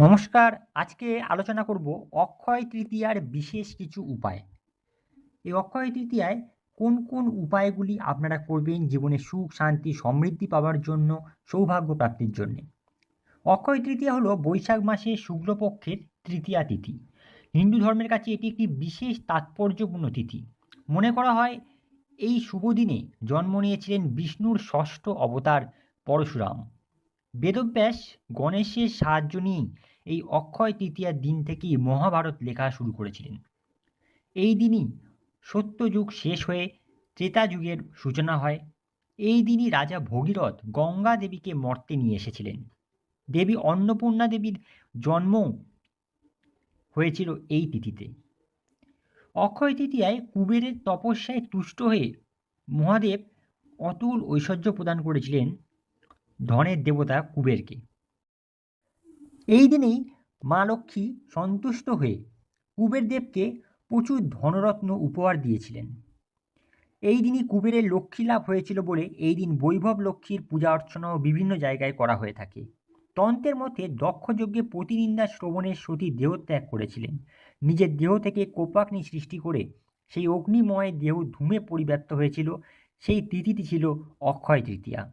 নমস্কার, আজকে আলোচনা করব অক্ষয় তৃতীয়ার বিশেষ কিছু উপায়। এই অক্ষয় তৃতীয়ায় কোন কোন উপায়গুলি আপনারা করবেন জীবনে সুখ, শান্তি, সমৃদ্ধি পাওয়ার জন্য সৌভাগ্য প্রাপ্তির জন্য? অক্ষয় তৃতীয়া হলো বৈশাখ মাসের শুক্লপক্ষের তৃতীয়া তিথি। হিন্দু ধর্মের কাছে এটি একটি বিশেষ তাৎপর্যপূর্ণ তিথি। মনে করা হয়, এই শুভ দিনে জন্ম নিয়েছিলেন বিষ্ণুর ষষ্ঠ অবতার পরশুরাম। বেদব্যাস গণেশের সাহায্য নিয়েই এই অক্ষয় তৃতীয়ার দিন থেকেই মহাভারত লেখা শুরু করেছিলেন। এই দিনই সত্যযুগ শেষ হয়ে ত্রেতা যুগের সূচনা হয়। এই দিনই রাজা ভগীরথ গঙ্গা দেবীকে মর্তে নিয়ে এসেছিলেন। দেবী অন্নপূর্ণা দেবীর জন্ম হয়েছিল এই তিথিতে। অক্ষয় তৃতীয়ায় কুবেরের তপস্যায় তুষ্ট হয়ে মহাদেব অতুল ঐশ্বর্য প্রদান করেছিলেন ধনের দেবতা কুবেরকে। এই দিনেই মা লক্ষ্মী সন্তুষ্ট হয়ে কুবের দেবকে প্রচুর ধনরত্ন উপহার দিয়েছিলেন। এই দিনই কুবেরের লক্ষ্মী লাভ হয়েছিল বলে এই দিন বৈভব লক্ষ্মীর পূজা অর্চনাও বিভিন্ন জায়গায় করা হয়ে থাকে। তন্ত্রের মধ্যে দক্ষযজ্ঞে প্রতিনিন্দা শ্রবণের সতী দেহত্যাগ করেছিলেন। নিজের দেহ থেকে কোপাগ্নি সৃষ্টি করে সেই অগ্নিময় দেহ ধুমে পরিব্যাপ্ত হয়েছিল, সেই তিথিটি ছিল অক্ষয় তৃতীয়া।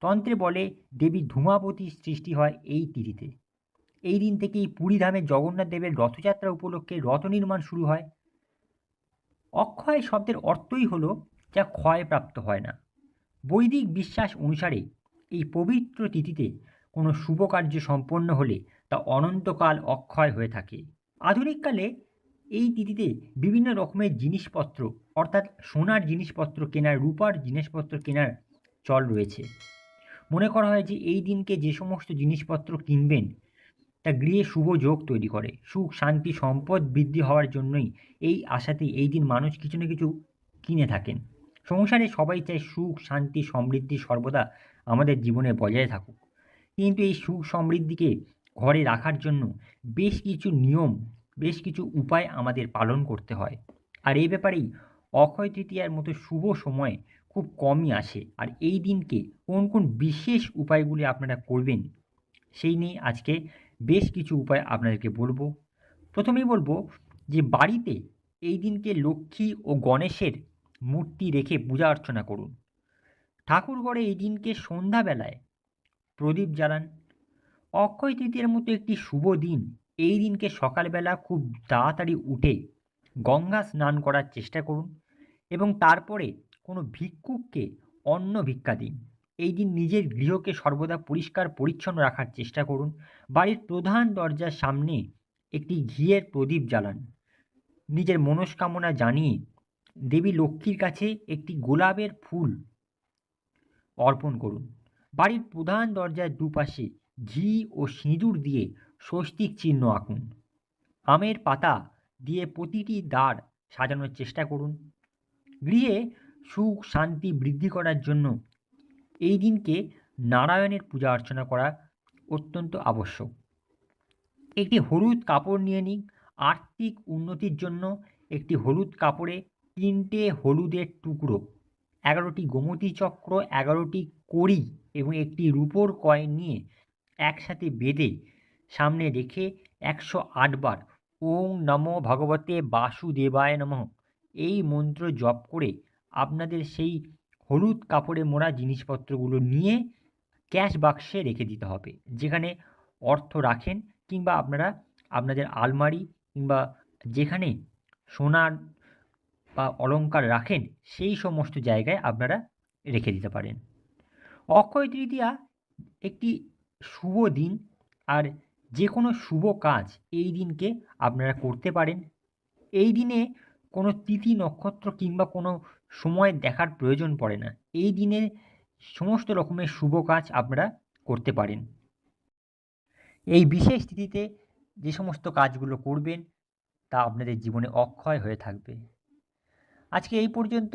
তন্ত্রে বলে, দেবী ধূমাবতীর সৃষ্টি হয় এই তিথিতে। এই দিন থেকেই পুরীধামে জগন্নাথ দেবের রথযাত্রা উপলক্ষে রথ নির্মাণ শুরু হয়। অক্ষয় শব্দের অর্থই হলো যা ক্ষয়প্রাপ্ত হয় না। বৈদিক বিশ্বাস অনুসারে এই পবিত্র তিথিতে কোনো শুভ কার্য সম্পন্ন হলে তা অনন্তকাল অক্ষয় হয়ে থাকে। আধুনিককালে এই তিথিতে বিভিন্ন রকমের জিনিসপত্র, অর্থাৎ সোনার জিনিসপত্র কেনার, রূপার জিনিসপত্র কেনার চল রয়েছে। মনে করা হয় যে এই দিনকে যে সমস্ত জিনিসপত্র কিনবেন তা গৃহে শুভ যোগ তৈরি করে। সুখ, শান্তি, সম্পদ বৃদ্ধি হওয়ার জন্যই এই আশাতেই এই দিন মানুষ কিছু না কিছু কিনে থাকেন। সংসারে সবাই চায় সুখ, শান্তি, সমৃদ্ধি সর্বদা আমাদের জীবনে বজায় থাকুক। কিন্তু এই সুখ, সমৃদ্ধিকে ঘরে রাখার জন্য বেশ কিছু নিয়ম, বেশ কিছু উপায় আমাদের পালন করতে হয়। আর এই ব্যাপারেই অক্ষয় তৃতীয়ার মতো শুভ সময় খুব কমই আসে। আর এই দিনকে কোন কোন বিশেষ উপায়গুলি আপনারা করবেন, সেই নিয়ে আজকে বেশ কিছু উপায় আপনাদেরকে বলব। প্রথমেই বলব যে, বাড়িতে এই দিনকে লক্ষ্মী ও গণেশের মূর্তি রেখে পূজা অর্চনা করুন। ঠাকুরঘরে এই দিনকে সন্ধ্যাবেলায় প্রদীপ জ্বালান। অক্ষয় তৃতীয়ের মতো একটি শুভ দিন এই দিনকে সকালবেলা খুব তাড়াতাড়ি উঠে গঙ্গা স্নান করার চেষ্টা করুন এবং তারপরে কোনো ভিক্ষুককে অন্ন ভিক্ষা দিন। এই দিন নিজের গৃহকে সর্বদা পরিষ্কার, পরিচ্ছন্ন রাখার চেষ্টা করুন। বাড়ির প্রধান দরজার সামনে একটি ঘিয়ের প্রদীপ জ্বালান। নিজের মনস্কামনা জানিয়ে দেবী লক্ষ্মীর কাছে একটি গোলাপের ফুল অর্পণ করুন। বাড়ির প্রধান দরজার দুপাশে ঘি ও সিঁদুর দিয়ে স্বস্তিক চিহ্ন আঁকুন। আমের পাতা দিয়ে প্রতিটি দ্বার সাজানোর চেষ্টা করুন। গৃহে সুখ, শান্তি বৃদ্ধি করার জন্য এই দিনকে নারায়ণের পূজা অর্চনা করা অত্যন্ত আবশ্যক। একটি হলুদ কাপড় নিয়ে নিন। আর্থিক উন্নতির জন্য একটি হলুদ কাপড়ে তিনটে হলুদের টুকরো, এগারোটি গোমতী চক্র, এগারোটি কড়ি এবং একটি রূপোর কয়েন নিয়ে একসাথে বেঁধে সামনে রেখে একশো আটবার ওং নমো ভগবতে বাসুদেবায় নমঃ। এই মন্ত্র জপ করে আপনাদের সেই হলুদ কাপড়ে মোড়া জিনিসপত্রগুলো নিয়ে ক্যাশ বাক্সে রেখে দিতে হবে। যেখানে অর্থ রাখেন কিংবা আপনারা আপনাদের আলমারি কিংবা যেখানে সোনার বা অলংকার রাখেন, সেই সমস্ত জায়গায় আপনারা রেখে দিতে পারেন। অক্ষয় তৃতীয়া একটি শুভ দিন আর যে কোনো শুভ কাজ এই দিনকে আপনারা করতে পারেন। এই দিনে কোনো তিথি, নক্ষত্র কিংবা কোনো সময় দেখার প্রয়োজন পড়ে না। এই দিনে সমস্ত রকমের শুভ কাজ আপনারা করতে পারেন। এই বিশেষ তিথিতে যে সমস্ত কাজগুলো করবেন, তা আপনাদের জীবনে অক্ষয় হয়ে থাকবে। আজকে এই পর্যন্ত।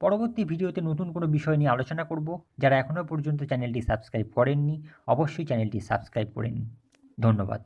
পরবর্তী ভিডিওতে নতুন কোনো বিষয় নিয়ে আলোচনা করব। যারা এখনও পর্যন্ত চ্যানেলটি সাবস্ক্রাইব করেননি, অবশ্যই চ্যানেলটি সাবস্ক্রাইব করে নিন ধন্যবাদ।